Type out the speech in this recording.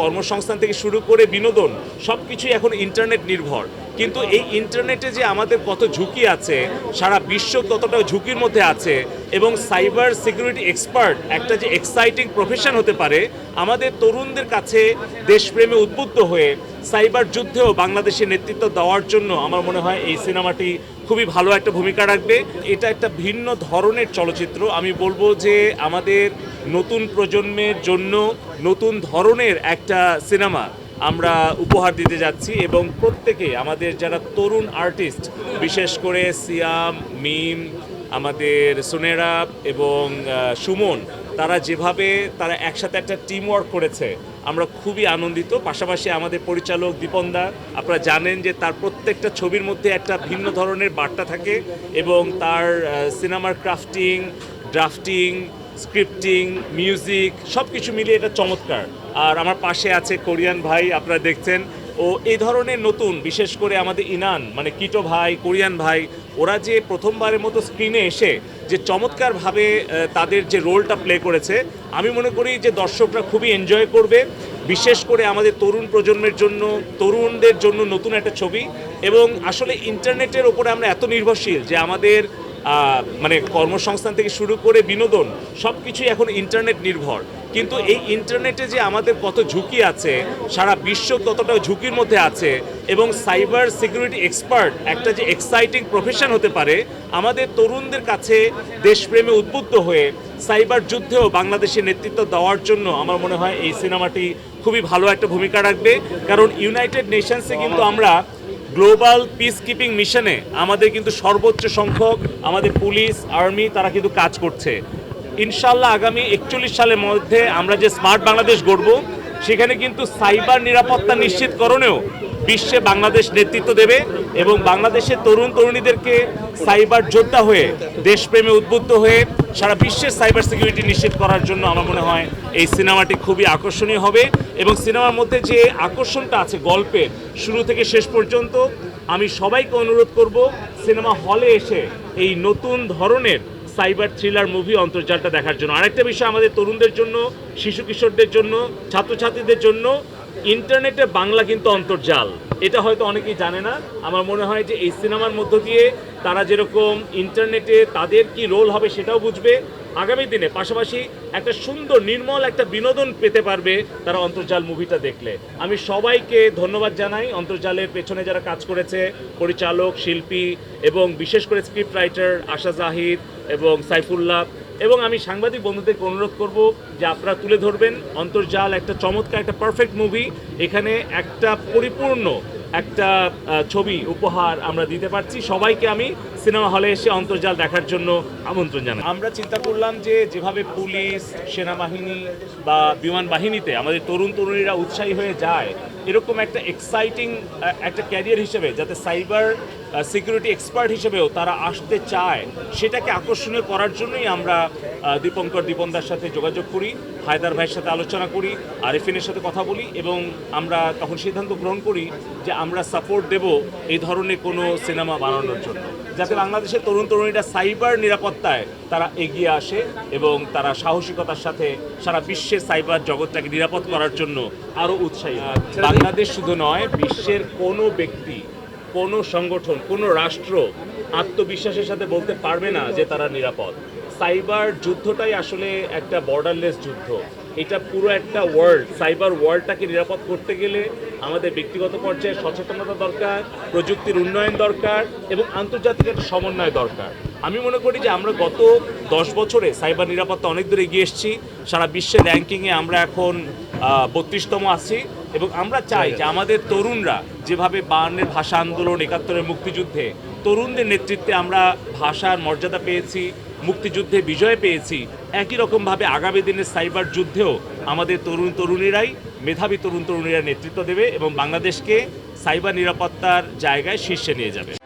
কর্মসংস্থান থেকে শুরু করে বিনোদন সব কিছুই এখন ইন্টারনেট নির্ভর। কিন্তু এই ইন্টারনেটে যে আমাদের কত ঝুঁকি আছে, সারা বিশ্ব কতটা ঝুঁকির মধ্যে আছে, এবং সাইবার সিকিউরিটি এক্সপার্ট একটা যে এক্সাইটিং প্রফেশন হতে পারে, আমাদের তরুণদের কাছে দেশপ্রেমে উদ্বুদ্ধ হয়ে সাইবার যুদ্ধেও বাংলাদেশের নেতৃত্ব দেওয়ার জন্য আমার মনে হয় এই সিনেমাটি খুবই ভালো একটা ভূমিকা রাখবে। এটা একটা ভিন্ন ধরনের চলচ্চিত্র। আমি বলব যে আমাদের নতুন প্রজন্মের জন্য নতুন ধরনের একটা সিনেমা আমরা উপহার দিতে যাচ্ছি এবং প্রত্যেকে, আমাদের যারা তরুণ আর্টিস্ট, বিশেষ করে সিয়াম, মিম, আমাদের সুনেরা এবং সুমন, তারা যেভাবে তারা একসাথে একটা টিম ওয়ার্ক করেছে, আমরা খুবই আনন্দিত। পাশাপাশি আমাদের পরিচালক দীপনদা, আপনারা জানেন যে তার প্রত্যেকটা ছবির মধ্যে একটা ভিন্ন ধরনের বার্তা থাকে এবং তার সিনেমার ক্রাফটিং ড্রাফটিং স্ক্রিপ্টিং মিউজিক সব কিছু মিলিয়ে এটা চমৎকার। আর আমার পাশে আছে কোরিয়ান ভাই, আপনারা দেখছেন। ও এই ধরনের নতুন, বিশেষ করে আমাদের ইনান মানে কিটো ভাই, কোরিয়ান ভাই, ওরা যে প্রথমবারের মতো স্ক্রিনে এসে যে চমৎকারভাবে তাদের যে রোলটা প্লে করেছে, আমি মনে করি যে দর্শকরা খুবই এনজয় করবে। বিশেষ করে আমাদের তরুণ প্রজন্মের জন্য, তরুণদের জন্য নতুন একটা ছবি। এবং আসলে ইন্টারনেটের ওপরে আমরা এত নির্ভরশীল যে আমাদের মানে কর্মসংস্থান থেকে শুরু করে বিনোদন সব কিছুই এখন ইন্টারনেট নির্ভর। কিন্তু এই ইন্টারনেটে যে আমাদের কত ঝুঁকি আছে, সারা বিশ্ব কতটা ঝুঁকির মধ্যে আছে, এবং সাইবার সিকিউরিটি এক্সপার্ট একটা যে এক্সাইটিং প্রফেশন হতে পারে, আমাদের তরুণদের কাছে দেশপ্রেমে উদ্বুদ্ধ হয়ে সাইবার যুদ্ধেও বাংলাদেশের নেতৃত্ব দেওয়ার জন্য আমার মনে হয় এই সিনেমাটি খুবই ভালো একটা ভূমিকা রাখবে। কারণ ইউনাইটেড নেশনসে কিন্তু আমরা গ্লোবাল পিস কিপিং মিশনে আমাদের কিন্তু সর্বোচ্চ সংখ্যক আমাদের পুলিশ, আর্মি, তারা কিন্তু কাজ করছে। ইনশাল্লাহ আগামী একচল্লিশ সালের মধ্যে আমরা যে স্মার্ট বাংলাদেশ গড়ব, সেখানে কিন্তু সাইবার নিরাপত্তা নিশ্চিতকরণেও বিশ্বে বাংলাদেশ নেতৃত্ব দেবে এবং বাংলাদেশের তরুণ তরুণীদেরকে সাইবার যোদ্ধা হয়ে দেশপ্রেমে উদ্বুদ্ধ হয়ে সারা বিশ্বের সাইবার সিকিউরিটি নিশ্চিত করার জন্য আমার মনে হয় এই সিনেমাটি খুবই আকর্ষণীয় হবে এবং সিনেমার মধ্যে যে আকর্ষণটা আছে গল্পের, শুরু থেকে শেষ পর্যন্ত, আমি সবাইকে অনুরোধ করব সিনেমা হলে এসে এই নতুন ধরনের সাইবার থ্রিলার মুভি অন্তর্জালটা দেখার জন্য। আরেকটা বিষয় আমাদের তরুণদের জন্য, শিশু কিশোরদের জন্য, ছাত্রছাত্রীদের জন্য ইন্টারনেটে বাংলা কিন্তু অন্তর্জাল। এটা হয়তো অনেকেই জানে না। আমার মনে হয় যে এই সিনেমার মধ্য দিয়ে তারা যেরকম ইন্টারনেটে তাদের কি রোল হবে সেটাও বুঝবে। আগামী দিনে পাশাপাশি একটা সুন্দর, নির্মল একটা বিনোদন পেতে পারবে তারা অন্তর্জাল মুভিটা দেখলে। আমি সবাইকে ধন্যবাদ জানাই। অন্তর্জালের পেছনে যারা কাজ করেছে, পরিচালক, শিল্পী এবং বিশেষ করে স্ক্রিপ্ট রাইটার আশা জাহিদ এবং সাইফুল্লাহ এবং আমি সাংবাদিক বন্ধুদেরকে অনুরোধ করব যে আপনারা তুলে ধরবেন। অন্তর্জাল একটা চমৎকার, একটা পারফেক্ট মুভি এখানে একটা পরিপূর্ণ একটা ছবি উপহার আমরা দিতে পারছি। সবাইকে আমি সিনেমা হলে এসে অন্তর্জাল দেখার জন্য আমন্ত্রণ জানাই। আমরা চিন্তা করলাম যে যেভাবে পুলিশ, সেনাবাহিনী বা বিমান বাহিনীতে আমাদের তরুণ তরুণীরা উৎসাহী হয়ে যায় এরকম একটা এক্সাইটিং একটা ক্যারিয়ার হিসেবে যাতে সাইবার সিকিউরিটি এক্সপার্ট হিসেবেও তারা আসতে চায়, সেটাকে আকর্ষণীয় করার জন্যই আমরা দীপঙ্কর দীপনদার সাথে যোগাযোগ করি, হায়দার ভাইয়ের সাথে আলোচনা করি, আরিফিনের সাথে কথা বলি এবং আমরা তখন সিদ্ধান্ত গ্রহণ করি যে আমরা সাপোর্ট দেব এই ধরনের কোনো সিনেমা বানানোর জন্য। যাতে বাংলাদেশের তরুণ তরুণীরা সাইবার নিরাপত্তায় তারা এগিয়ে আসে এবং তারা সাহসিকতার সাথে সারা বিশ্বের সাইবার জগৎটাকে নিরাপদ করার জন্য আরও উৎসাহী হয়। বাংলাদেশ শুধু নয় বিশ্বের কোনো ব্যক্তি কোনো সংগঠন কোনো রাষ্ট্র আত্মবিশ্বাসের সাথে বলতে পারবে না যে তারা নিরাপদ সাইবার যুদ্ধটাই আসলে একটা বর্ডারলেস যুদ্ধ এটা পুরো একটা ওয়ার্ল্ড সাইবার ওয়ার্ল্ডটাকে নিরাপদ করতে গেলে আমাদের ব্যক্তিগত পর্যায়ে সচেতনতা দরকার, প্রযুক্তির উন্নয়ন দরকার এবং আন্তর্জাতিক একটা সমন্বয় দরকার। আমি মনে করি যে আমরা গত দশ বছরে সাইবার নিরাপত্তা অনেক দূর এগিয়ে এসেছি। সারা বিশ্বের র্যাঙ্কিংয়ে আমরা এখন বত্রিশতম আছি এবং আমরা চাই যে আমাদের তরুণরা যেভাবে বায়ান্নের ভাষা আন্দোলন, একাত্তরের মুক্তিযুদ্ধে তরুণদের নেতৃত্বে আমরা ভাষার মর্যাদা পেয়েছি মুক্তিযুদ্ধে বিজয় পেয়েছি। একই রকমভাবে আগামী দিনের সাইবার যুদ্ধেও আমাদের তরুণ তরুণীরাই, মেধাবী তরুণ তরুণীরা নেতৃত্ব দেবে এবং বাংলাদেশকে সাইবার নিরাপত্তার জায়গায় শীর্ষে নিয়ে যাবে।